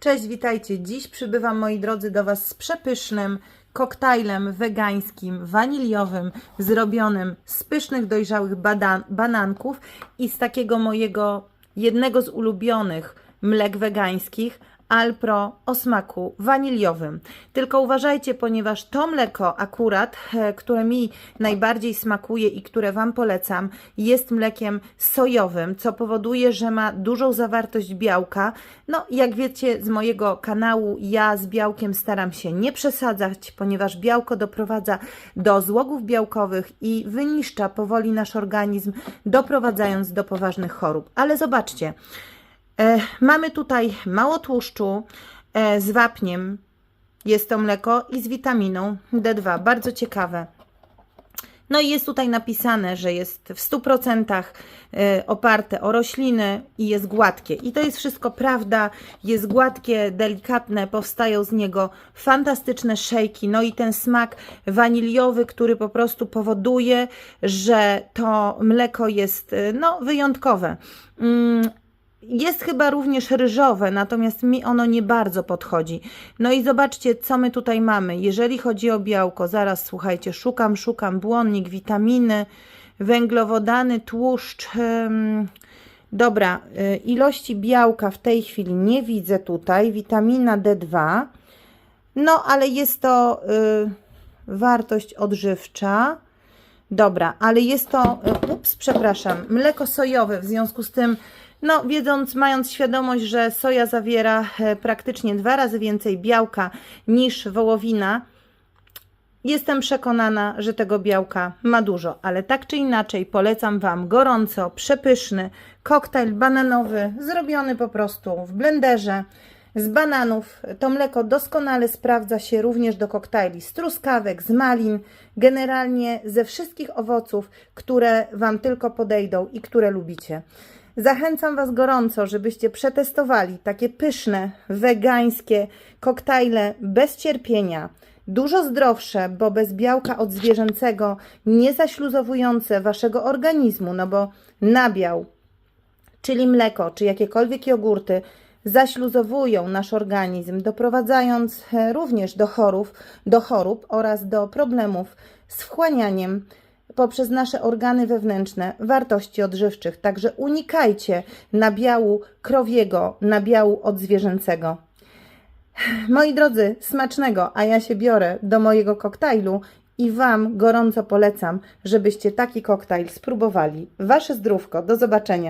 Cześć, witajcie. Dziś przybywam, moi drodzy, do Was z przepysznym koktajlem wegańskim, waniliowym, zrobionym z pysznych, dojrzałych bananków i z takiego mojego jednego z ulubionych mlek wegańskich, Alpro o smaku waniliowym. Tylko uważajcie, ponieważ to mleko akurat, e, które mi najbardziej smakuje i które Wam polecam, jest mlekiem sojowym, co powoduje, że ma dużą zawartość białka. No, jak wiecie z mojego kanału, ja z białkiem staram się nie przesadzać, ponieważ białko doprowadza do złogów białkowych i wyniszcza powoli nasz organizm, doprowadzając do poważnych chorób. Ale zobaczcie, mamy tutaj mało tłuszczu e, z wapniem. Jest to mleko i z witaminą D2. Bardzo ciekawe. No i jest tutaj napisane, że jest w 100% e, oparte o rośliny i jest gładkie. I to jest wszystko prawda. Jest gładkie, delikatne, powstają z niego fantastyczne szejki. No i ten smak waniliowy, który po prostu powoduje, że to mleko jest e, no, wyjątkowe. Jest chyba również ryżowe, natomiast mi ono nie bardzo podchodzi. No i zobaczcie, co my tutaj mamy. Jeżeli chodzi o białko, zaraz słuchajcie, szukam, szukam, błonnik, witaminy, węglowodany, tłuszcz. Dobra, y, ilości białka w tej chwili nie widzę tutaj. Witamina D2. No, ale jest to y, wartość odżywcza. Dobra, ale jest to, y, ups, przepraszam, mleko sojowe, w związku z tym, no wiedząc, mając świadomość, że soja zawiera e, praktycznie dwa razy więcej białka niż wołowina, jestem przekonana, że tego białka ma dużo, ale tak czy inaczej polecam Wam gorąco, przepyszny koktajl bananowy, zrobiony po prostu w blenderze z bananów. To mleko doskonale sprawdza się również do koktajli z truskawek, z malin, generalnie ze wszystkich owoców, które Wam tylko podejdą i które lubicie. Zachęcam Was gorąco, żebyście przetestowali takie pyszne, wegańskie koktajle bez cierpienia. Dużo zdrowsze, bo bez białka odzwierzęcego, nie zaśluzowujące Waszego organizmu, no bo nabiał czyli mleko, czy jakiekolwiek jogurty, zaśluzowują nasz organizm, doprowadzając e, również do chorób, do chorób oraz do problemów z wchłanianiem poprzez nasze organy wewnętrzne wartości odżywczych. Także unikajcie nabiału krowiego, nabiału odzwierzęcego. Moi drodzy, smacznego, a ja się biorę do mojego koktajlu i Wam gorąco polecam, żebyście taki koktajl spróbowali. Wasze zdrówko, do zobaczenia.